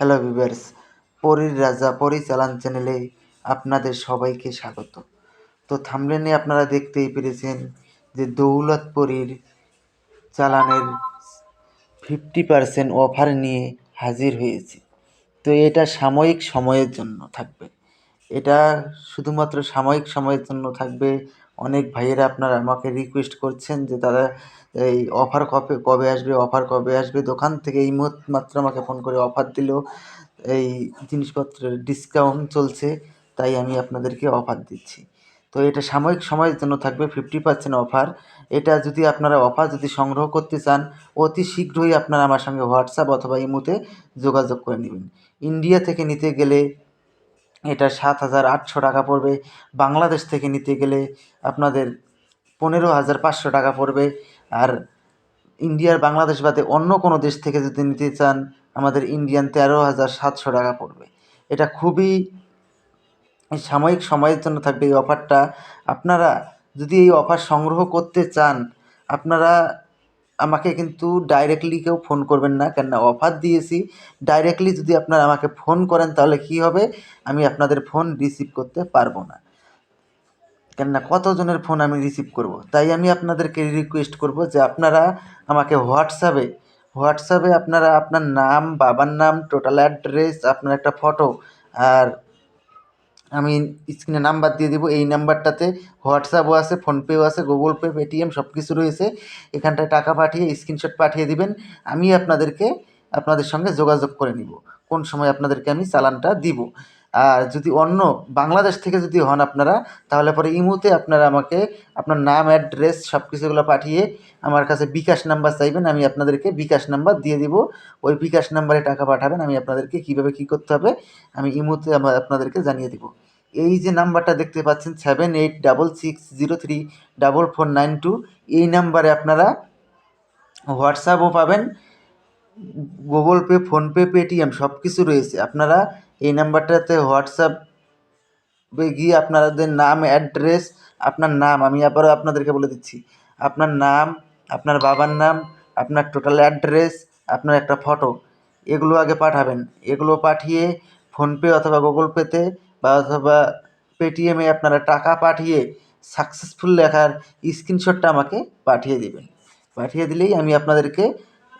Hello viewers পরীর রাজা, পরী চালান চ্যানেলে আপনাদের সবাইকে স্বাগত। তো থামলেনে আপনারা দেখতেই পেরেছেন যে দৌলত দৌলতপুরীর চালানের ফিফটি পার্সেন্ট অফার নিয়ে হাজির হয়েছে। তো এটা সাময়িক সময়ের জন্য থাকবে। এটা শুধুমাত্র সাময়িক সময়ের জন্য থাকবে অনেক ভাইয়েরা আপনারা আমাকে রিকোয়েস্ট করছেন যে, দাদা, এই অফার কবে কবে আসবে অফার কবে আসবে? দোকান থেকে এই মাত্র আমাকে ফোন করে অফার দিল। এই জিনিসপত্রের ডিসকাউন্ট চলছে, তাই আমি আপনাদেরকে অফার দিচ্ছি। তো এটা সাময়িক সময়ের জন্য থাকবে ফিফটি পার্সেন্ট অফার এটা যদি আপনারা অফার যদি সংগ্রহ করতে চান, অতি শীঘ্রই আপনারা আমার সঙ্গে হোয়াটসঅ্যাপ অথবা ইমোতে যোগাযোগ করে নেবেন। ইন্ডিয়া থেকে নিতে গেলে এটা সাত হাজার আটশো টাকা পড়বে। বাংলাদেশ থেকে নিতে গেলে আপনাদের পনেরো হাজার পাঁচশো টাকা পড়বে। আর ইন্ডিয়ার বাংলাদেশ বাদে অন্য কোনো দেশ থেকে যদি নিতে চান, আমাদের ইন্ডিয়ান তেরো হাজার সাতশো টাকা পড়বে। এটা খুবই সাময়িক সময়ের জন্য থাকবে এই অফারটা। আপনারা যদি এই অফার সংগ্রহ করতে চান, আপনারা আমাকে কিন্তু ডাইরেক্টলি কেউ ফোন করবেন না। কেননা অফার দিয়েছি। ডাইরেক্টলি যদি আপনারা আমাকে ফোন করেন, তাহলে কী হবে? আমি আপনাদের ফোন রিসিভ করতে পারব না। কেননা কতজনের ফোন আমি রিসিভ করব? তাই আমি আপনাদেরকে রিকোয়েস্ট করব যে আপনারা আমাকে হোয়াটসঅ্যাপে হোয়াটসঅ্যাপে আপনারা আপনার নাম, বাবার নাম টোটাল অ্যাড্রেস আপনার একটা ফটো আর আমি স্ক্রিনে নাম্বার দিয়ে দেবো। এই নাম্বারটাতে হোয়াটসঅ্যাপও আছে ফোনপেও আছে গুগল পে পেটিএম সব কিছু রয়েছে। এখানটায় টাকা পাঠিয়ে স্ক্রিনশট পাঠিয়ে দিবেন। আমি আপনাদেরকে আপনাদের সঙ্গে যোগাযোগ করে নিব। কোন সময় আপনাদেরকে আমি চালানটা দিব। আর যদি অন্য বাংলাদেশ থেকে যদি হন আপনারা, তাহলে পরে ইমুতে আপনারা আমাকে আপনার নাম অ্যাড্রেস সব কিছুগুলো পাঠিয়ে আমার কাছে বিকাশ নাম্বার চাইবেন। আমি আপনাদেরকে বিকাশ নাম্বার দিয়ে দিব। ওই বিকাশ নাম্বারে টাকা পাঠাবেন। আমি আপনাদেরকে কীভাবে কী করতে হবে, আমি ইমোতে আপনাদেরকে জানিয়ে দিব। এই যে নাম্বারটা দেখতে পাচ্ছেন seven eight double six zero three double four nine two এই নাম্বারে আপনারা হোয়াটসঅ্যাপও পাবেন গুগল পে ফোনপে পেটিএম সব কিছু রয়েছে। আপনারা এই নাম্বারটাতে হোয়াটসঅ্যাপে গিয়ে আপনাদের নাম অ্যাড্রেস আপনার নাম, আমি আবারও আপনাদেরকে বলে দিচ্ছি। আপনার নাম, আপনার বাবার নাম, আপনার টোটাল অ্যাড্রেস আপনার একটা ফটো এগুলো আগে পাঠাবেন। এগুলো পাঠিয়ে ফোনপে অথবা গুগল পেতে বা অথবা পেটিএমে আপনারা টাকা পাঠিয়ে সাকসেসফুল লেখার স্ক্রিনশটটা আমাকে পাঠিয়ে দেবেন। পাঠিয়ে দিলেই আমি আপনাদেরকে,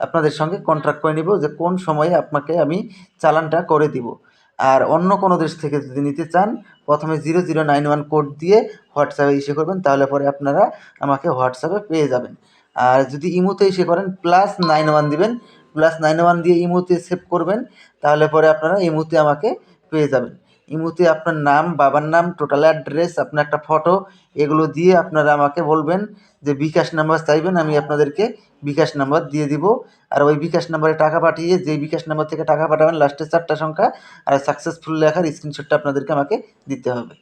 আপনাদের সঙ্গে কন্ট্রাক্ট করে নিব যে কোন সময়ে আপনাকে আমি চালানটা করে দিব। আর অন্য কোনো দেশ থেকে যদি নিতে চান, প্রথমে zero zero nine one code দিয়ে হোয়াটসঅ্যাপে ইসে করবেন, তাহলে পরে আপনারা আমাকে হোয়াটসঅ্যাপে পেয়ে যাবেন। আর যদি ইমোতে ইসে করেন প্লাস নাইন ওয়ান দিবেন প্লাস নাইন ওয়ান দিয়ে ইমোতে সেভ করবেন, তাহলে পরে আপনারা ইমোতে আমাকে পেয়ে যাবেন। ইমোতে আপনার নাম, বাবার নাম টোটাল অ্যাড্রেস আপনার একটা ফটো এগুলো দিয়ে আপনারা আমাকে বলবেন যে বিকাশ নাম্বার চাইবেন, আমি আপনাদেরকে বিকাশ নাম্বার দিয়ে দিব। আর ওই বিকাশ নাম্বারে টাকা পাঠিয়ে, যেই বিকাশ নাম্বার থেকে টাকা পাঠাবেন লাস্টের চারটা সংখ্যা, আর সাকসেসফুল লেখার স্ক্রিনশটটা আপনাদেরকে আমাকে দিতে হবে।